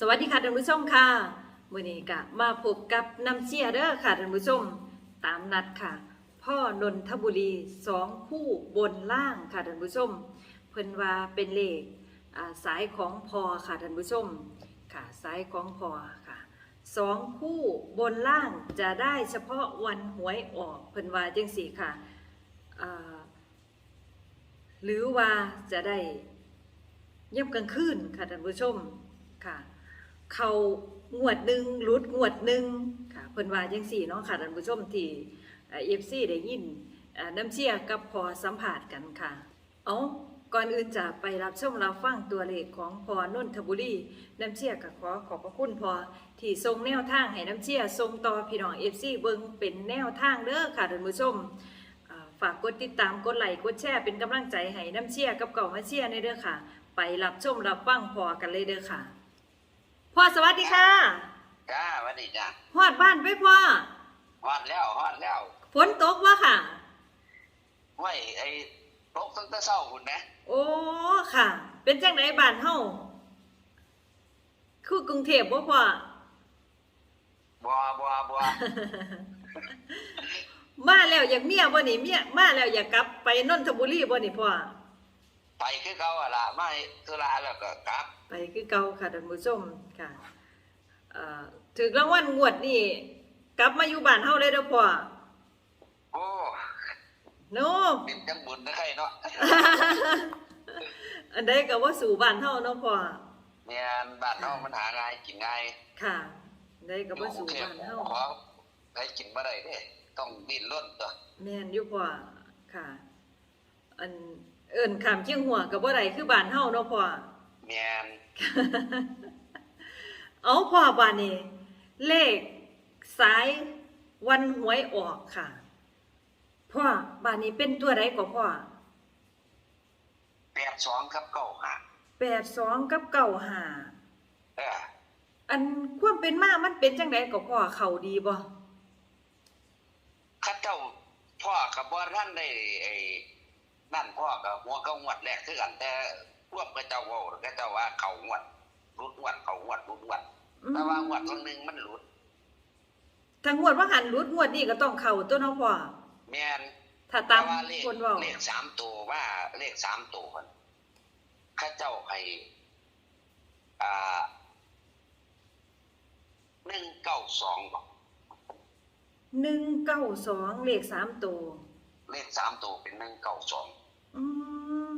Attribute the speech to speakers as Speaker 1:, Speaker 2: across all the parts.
Speaker 1: สวัสดีค่ะท่านผู้ชมค่ะมื้อนี้ก็มาพบกับน้ำเชียเด้อค่ะท่านผู้ชมตามนัดค่ะ พ่อนนทบุรีสองคู่บนล่างค่ะท่านผู้ชม เพิ่นว่าเป็นเลขสายของพอค่ะท่านผู้ชมค่ะสายของพอค่ะสองคู่บนล่างจะได้เฉพาะวันหวยออกเพิ่นว่าจังสี่ค่ะหรือว่าจะได้เยี่ยมกลางคืนค่ะท่านผู้ชมค่ะ เขางวดหนึ่งรุดงวดหนึ่งค่ะเพิ่นว่าจังสี่เนาะค่ะท่านผู้ชมที่เอฟซีได้ยินเอ่อน้ำเชี่ยกับพอสัมผัสกันค่ะ เอาก่อนอื่นจะไปรับชมรับฟังตัวเลขของพอนนทบุรีน้ำเชี่ยก็ขอขอบพระคุณพอที่ทรงแนวทางให้น้ำเชี่ยทรงต่อพี่น้องเอฟซีเบิงเป็นแนวทางเด้อค่ะท่านผู้ชมอ่าฝากกดติดตามกดไลค์กดแชร์เป็นกำลังใจให้น้ำเชี่ยกับเก่ามาเชี่ยในเด้อค่ะ ไปรับชมรับฟังพอกันเลยเด้อค่ะ พ่อสวัสดีค่ะ
Speaker 2: จ้าสวัสดีจ้า
Speaker 1: ฮอดบ้านไปพ่อ
Speaker 2: ฮอดแล้วฮอดแล้ว
Speaker 1: ฝนตกวะค่ะ
Speaker 2: ไว้ไอ้ตกตั้งแต่เช้าคุณนะ
Speaker 1: โอ้ค่ะ เป็นจังไหนบ้านเฮาคือกรุงเทพบ่พ่อ
Speaker 2: บัวบัวบัว
Speaker 1: มาแล้วอยากเมียบ่นี่เมียมาแล้วอยากกลับไปนนทบุรีบ่นี่พ่อ
Speaker 2: ไปคือเขาอะล่ะไม่ธุระแล้วก็กลับ
Speaker 1: ไปคือเก่าค่ะท่านผู้ชมค่ะเอ่อถึงรางวัลงวดนี่กลับมาอยู่บ้านเฮาเลยเด้อพ่อ
Speaker 2: โอ้
Speaker 1: โน
Speaker 2: เป็นจังบุญนะใครเนาะ
Speaker 1: อันใดก็ว่าสู่บ้านเฮาเนาะพ่อ
Speaker 2: เนี่ยบ้านเฮามันหาง่ายกินง่าย
Speaker 1: ค่ะอันใดก็
Speaker 2: อ
Speaker 1: ว่า
Speaker 2: ยู่กรุ
Speaker 1: สู่
Speaker 2: งเทพ
Speaker 1: บ้านเฮา
Speaker 2: ขอให้กินบ่ได้เด้ต้องดิ้นรนตัว
Speaker 1: แม่นอยู่พ่อค่ะ อัน เอิ้นขามเชียงหัวก็บ่ได้คือบ้านเฮาเนาะพ่อ
Speaker 2: แม่น
Speaker 1: เอาพ่อบ้านนี้เลขสายวันหวยออกค่ะ พ่อบ้านนี้เป็นตัวใดก็พ่อ
Speaker 2: 82ครับเก้าหา
Speaker 1: แปดสองกับเก้าห้า
Speaker 2: เออ
Speaker 1: อันความเป็นมามันเป็นจังไดก็พ่อเขาดีบ่
Speaker 2: ข้าเจ้าพ่อกับบ่ท่านได้ไอ้ นั่นพ่อกับหัวก็งวดแรกคือกันแต่รวมกับเจ้าเว้าก็เจ้าว่าเขางวดรุดงวดเขางวดรุดงวด
Speaker 1: อืม
Speaker 2: แต่ว่างวดวันหนึ่งมันหลุด
Speaker 1: ถ้างวดว่าหันรุดงวดนี้ก็ต้องเข้าตัวเนาะพ่อ
Speaker 2: แม่น
Speaker 1: ถ้าตาม
Speaker 2: แต่ว่าเลข
Speaker 1: คนเว้า
Speaker 2: เลขสามตัวว่าเลขสามตัวมันข้าเจ้าให้อ่าหนึ่งเก้าสองบอก
Speaker 1: หนึ่งเก้าสองเลขสามตัว
Speaker 2: เลขสามตัวเป็นหนึ่งเก้าสอง
Speaker 1: อืม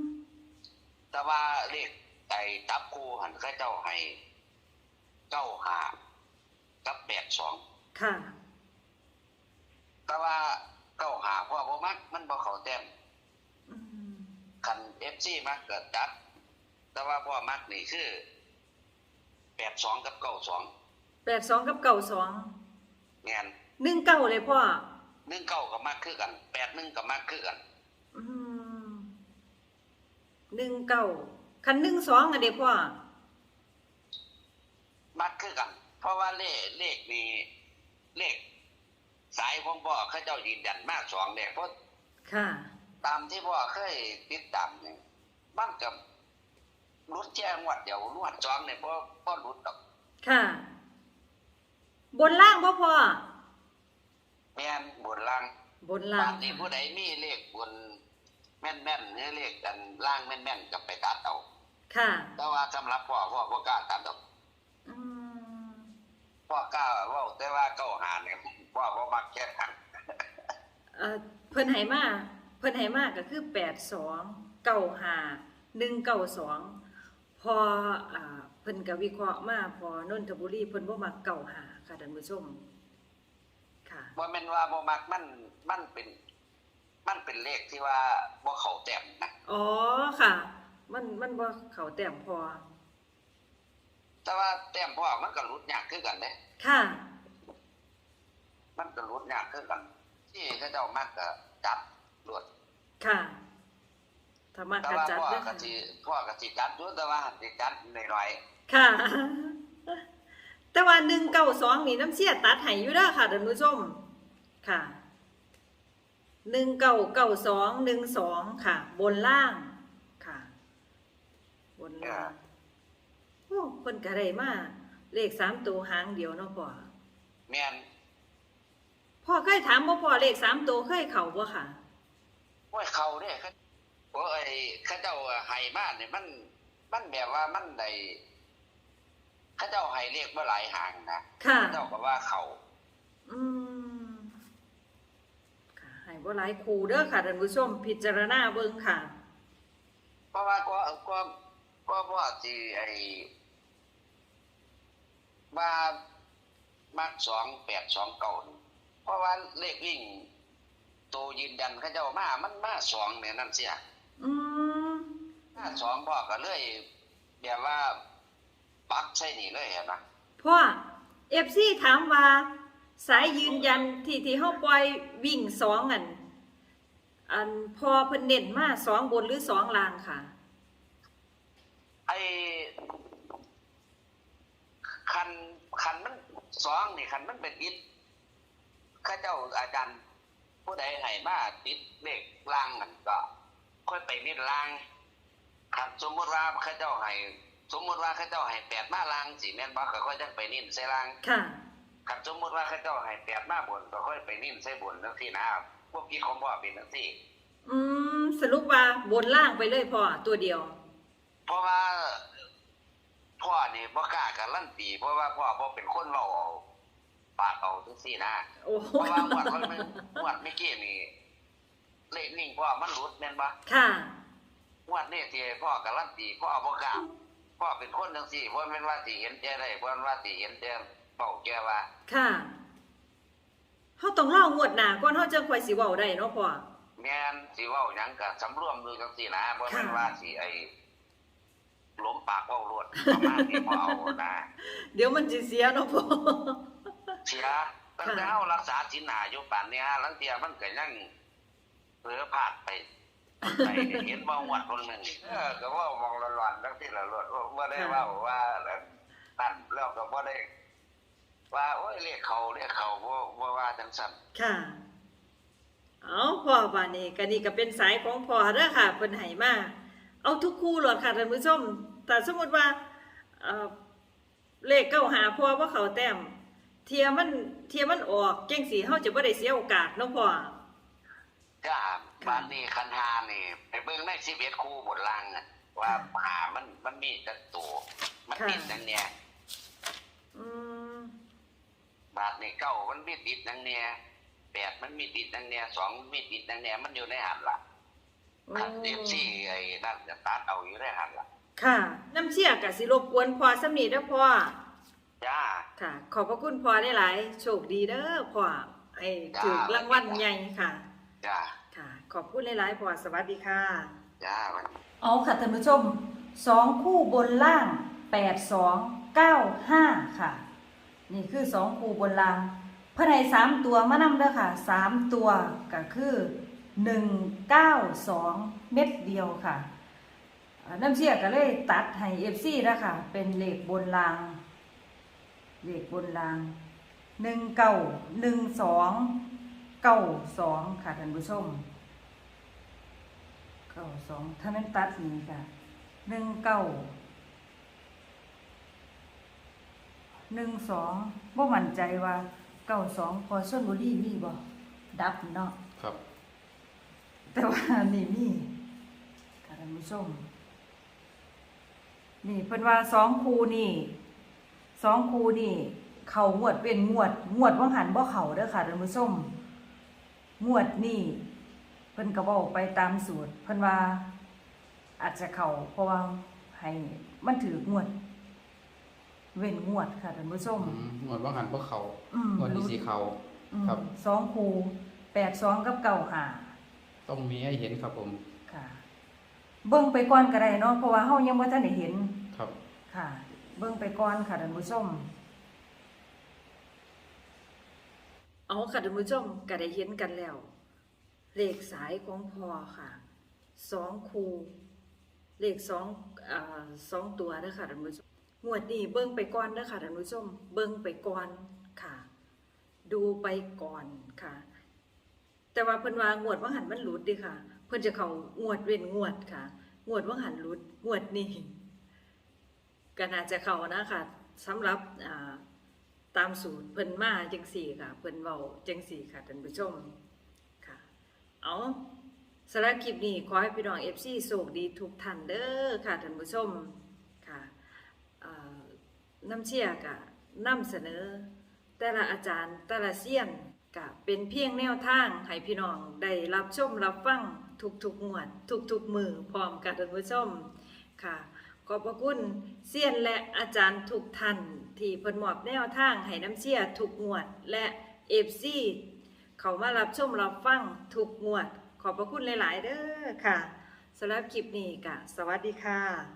Speaker 2: แต่ว่าเลขไอ้ตับคูหันข้าเจ้าให้เก้าห้ากับแปดสอง
Speaker 1: ค่ะ
Speaker 2: แต่ว่าเก้าห้าพ่อพ่มักมันบ่เขาแต้ม
Speaker 1: อืม
Speaker 2: คันเอฟซีมักเกิดจัดแต่ว่าพ่อมักนี่คือแปดสองกับเก้าสอง
Speaker 1: แปดสองกับเก้าสอง
Speaker 2: งาน
Speaker 1: หนึ่งเก้าเลยพ่อ
Speaker 2: หนึ่งเก้ากับมักคือกันแปดหนึ่งกับมักคือกัน
Speaker 1: อืม หนึ่งเก้าคันหนึ่งสองอะเด็พ่อ
Speaker 2: มักคือกัน เพราะว่าเลขเลขนี่เลข สายของพ่อเขาเจ้ายืนยันมากสองเลขเพราะ
Speaker 1: ค่ะ
Speaker 2: ตามที่พ่อเคยติดตามเนี่ยมันกับรุดแจ้งวัดเดียวรวดสองเนี่ยพ่อพ่อรุดดอก
Speaker 1: ค่ะ บนล่างพ่อพ่อ
Speaker 2: แม่นบนล่าง
Speaker 1: บนล่า
Speaker 2: บางงทีผู้ใดมีเลขบนแม่นแม่นๆหรือเลขกันล่างแม่นแม่นๆกับไปตัดเอา
Speaker 1: ค่ะ
Speaker 2: แต่ว่าสำหรับพ่อพ่อพ่อกล้าตัดดอก
Speaker 1: อืม
Speaker 2: พ่อกล้าเว่าแต่ว่าเก้าหาเนี่ยพ่อพ่อมักแค่ทาง
Speaker 1: เอ่อเพิ่นไหมาเพิ่นไหมาก็คือแปดสองเก้าห้าหนึ่งเก้าสองพออ่าเพิ่นก็วิเคราะห์มาพอนนทบุรีเพิ่นบ่มักเก้าห้าค่ะท่านผู้ชมค่ะ
Speaker 2: ว่าแม่นว่าบ่มักมันมันเป็น มันเป็นเลขที่ว่าบ่เข้าแต้มนะ
Speaker 1: อ๋อค่ะ มันมันบ่เข้าแต้มพอ
Speaker 2: แต่ว่าแต้มพ่อมันก็หลุดยากคือกันเด้
Speaker 1: ค่ะ
Speaker 2: มันก็หลุดยากคือกัน ที่เขาเจ้ามักก็จับหลุด
Speaker 1: ค่ะถ้ามัก
Speaker 2: แต่
Speaker 1: กระ
Speaker 2: ว่า
Speaker 1: จัด
Speaker 2: พ่อ
Speaker 1: เด้อ
Speaker 2: ก็
Speaker 1: ค่ะ
Speaker 2: สิพ่อก็สิจัดอยู่แต่ว่าสิจัดหน่อย
Speaker 1: ค่ะ แต่ว่าหนึ่งเก้าสองนี่น้ำเสียตัดให้อยู่เด้อค่ะท่านผู้ชมค่ะ หนึ่งเก้าเก้าสองหนึ่งสองค่ะ บนล่างค่ะ บนล่างโอ้คนกระไรมาเลขสามตัวหางเดียวเนาะพ่อ
Speaker 2: แม่น
Speaker 1: พ่อเคยถามบ่พ่อเลขสามตัวเคยเข้าบ่ค่ะ
Speaker 2: ห้วยเขาเนี่ยเขาโอ้ไอ้เข้าเจ้าให้มาเนี่ยมัน มันแบบว่ามันได้เข้าเจ้าให้เรียกว่าหลายหางนะ
Speaker 1: ค่ะ
Speaker 2: เข้าเจ้าก็ว่าเขา
Speaker 1: อืมค่ะให้ บ่หลายครูเด้อค่ะท่านผู้ชมพิจารณาเบิ่งค่ะ
Speaker 2: เพราะว่าก็ก็ก็ว่าสิไอ้ว่ามักสองแปดสองเก่านี่เพราะว่าเลขวิ่งตัวยืนยันเข้าเจ้ามา มันมาสองเนี่ยนั่นเสีย
Speaker 1: อืม
Speaker 2: มาสองพ่อก็เลยแบบว่าปักใช่นี่เลยเห็นไหม
Speaker 1: พ่อ FC ถามว่า สายยืนยันที่ที่เฮาปล่อยวิ่งสองอัน อันพอเพิ่นเน้นมาสองบนหรือสองล่างค่ะ
Speaker 2: ไอ้คันคันมันสองนี่คันมันเป็นอิฐข้าเจ้าอาจารย์ผู้ใดให้มาติดเลขล่างกันก็ ค่อยไปนิดล่างครับสมมติว่าข้าเจ้าให้สมมติว่าข้าเจ้าให้แปดมาล่างสี่แม่นบ่ก็ค่อยจังไปนิ่นใส่ล่าง
Speaker 1: ค่ะ
Speaker 2: ครับสมมติว่าข้าเจ้าให้แปดมาบนก็ค่อยไปนิ่นใส่บนทั้งที่นะครับพวกคิดของพ่อเป็นทั้งที่
Speaker 1: อืมสรุปว่าบนล่างไปเลยพ่อตัวเดียว
Speaker 2: เพราะว่าพ่อนี่บ่กล้าการันตีเพราะว่าพ่อบ่เป็นคนเว้าเอาปากเอาจังซี่นะ
Speaker 1: โอ้โห
Speaker 2: เพราะว่างวดคนนึงงวดเมื่อกี้นี่เลขนิ่งพ่อมันหลุดแม่นบ่
Speaker 1: ค่ะ
Speaker 2: งวดนี้ที่พ่อการันตีพ่อบ่กล้าพ่อเป็นคนจังซี่บ่แม่นว่าสิเห็นแก่ได้บ่แม่นว่าสิเห็นแต่ เป้าแก่ว่า
Speaker 1: ค่ะเฮาต้องเล่างวดหน้าก่อนเฮาจังค่อยสิเว้าได้เนาะพ่อ
Speaker 2: แม่นสิเว้าหยังก็สำรวมดูจังซี่นะบ่แม่น
Speaker 1: ค่ะ
Speaker 2: ว่าสิไอ้หล้มปากเว้าลวดประมาณนี้บ่เอานะ
Speaker 1: เดี๋ยวมันสิเสียเนาะพ่อ
Speaker 2: เสียตั้งแต่เฮารักษาศีลหาอยู่ป่านนี้ฮะลังเทียมันก็ยังเผลอพลาดไปไปเนี่ยเห็นบ่งวดคนหนึงเออก็เว่ามองหลอนๆทั้งที่ละลวดบ่ได้เว้าว่านั่นแล้วก็บ่ได้ ว่าโอ้ยเรียกเขาเรียกเขาบ่บ่ว่าจังซั่น
Speaker 1: ค่ะ เอาพ่อบ้านนี้ก็นี่ก็เป็นสายของพ่อเด้อค่ะเพิ่นให้มาเอาทุกคู่หลอดค่ะท่านผู้ชมแต่สมมุติว่าเอ่อเลขเก้าหาพ่อว่าเขาแต้ม เทียมันเทียมันออกเก่งสีเฮาจะบ่ได้เสียโอกาสเนาะพ่อ
Speaker 2: จ้าบ้านนี้คันหานี่ไปเบิ่งใน11คู่บนล่างน่ะว่าหามันมันมีแต่ตัวมันติดจังเนี่ย
Speaker 1: อืม
Speaker 2: บาท นี่เก้ามันมีติดจังเนี่ยแปดมันมีติดจังเนี่ยสองมันมีติดจังเนี่ยมันอยู่ในหันล่ะ
Speaker 1: โอ้
Speaker 2: ครับเอฟซีไอ้นั่นจะตัดเอาอยู่ได้หันละ
Speaker 1: ค่ะ น้ำเชี่ยก็สิรบกวนพ่อสำนีเด้อพ่อ
Speaker 2: จ้า
Speaker 1: ค่ะ ขอบพระคุณพ่อได้หลายโชคดีเด้อพ่อไอ้ถูกรางวัลใหญ่ค่ะ
Speaker 2: จ้า
Speaker 1: ค่ะ ขอบคุณหลายๆพ่อสวัสดีค่ะ
Speaker 2: จ้าวัน
Speaker 1: เอาค่ะท่านผู้ชมสองคู่บนล่างแปดสองเก้าห้าค่ะ นี่คือสองคู่บนลางภายในสามตัวมานำเด้อค่ะสามตัวก็คือหนึ่งเก้าสองเม็ดเดียวค่ะน้ำเชี่ยก็เลยตัดให้เอฟซีแล้วค่ะ เป็นเหลขบนล่างเหลขบนล่างหนึ่งเก้าหนึ่งสองเก้าสองค่ะท่านผู้ชมเก้าสองถ้าแม่นตัดนี่ค่ะหนึ่งเก้า หนึ่งสองบ่มั่นใจว่าเก้าสองพอชนบุรีมีบ่ดับเนาะ
Speaker 3: ครับ
Speaker 1: แต่ว่านี่มีค่ะท่านผู้ชมนี่เพิ่นว่าสองคูนี่สองคูนี่ เขางวดเป็นงวดงวดว่างหันบ่เขาเด้อค่ะท่านผู้ชมงวดนี่เพิ่นก็บอกไปตามสูตร เพิ่นว่าอาจจะเขาเพราะว่าให้มันถืองวด เว้นงวดค่ะท่านผู้ชม
Speaker 3: อืมหมวดว่างหันพวกเขา
Speaker 1: อืม
Speaker 3: หมวดนี้สีเขา
Speaker 1: อืม
Speaker 3: ครับ
Speaker 1: สองคูแปดสองกับเก้าหา
Speaker 3: ต้องมีให้เห็นครับผม
Speaker 1: ค่ะ เบิ่งไปก่อนก็ได้เนาะเพราะว่าเฮายังบ่ทันได้เห็น
Speaker 3: ครับ
Speaker 1: ค่ะ เบิ่งไปก่อนค่ะท่านผู้ชม เอาค่ะท่านผู้ชมก็ได้เห็นกันแล้ว เลขสายของพอค่ะสองคู เลขสองอ่าสองตัวเด้อค่ะท่านผู้ชม งวดนี้เบิ่งไปก่อนเด้อค่ะท่านผู้ชมเบิ่งไปก่อนค่ะ ดูไปก่อนค่ะ แต่ว่าเพิ่นว่างวดว่างหันมันหลุดดิค่ะ เพิ่นจะเขางวดเว้นงวดค่ะ งวดว่างหันหลุดงวดนี้ก็น่าจะเขานะค่ะสำหรับตามสูตรเพิ่นมาจังสี่ค่ะ เพิ่นเว้าจังสี่ค่ะท่านผู้ชมค่ะเอาสำหรับคลิปนี้ขอให้พี่น้อง FC โชคดีทุกท่านเด้อค่ะท่านผู้ชม น้ำเชี่ยกะนำเสนอ แต่ละอาจารย์แต่ละเซียนกะเป็นเพียงแนวทางให้พี่น้องได้รับชมรับฟังทุกๆงวดทุกๆมือพร้อมกันท่านผู้ชมค่ะขอบพระคุณเซียนและอาจารย์ทุกท่านที่เพิ่นมอบแนวทางให้น้ำเชี่ยทุกงวดและเอฟซีเขามารับชมรับฟังทุกงวด ขอบพระคุณหลาย ๆ เด้อค่ะสำหรับคลิปนี้กะสวัสดีค่ะ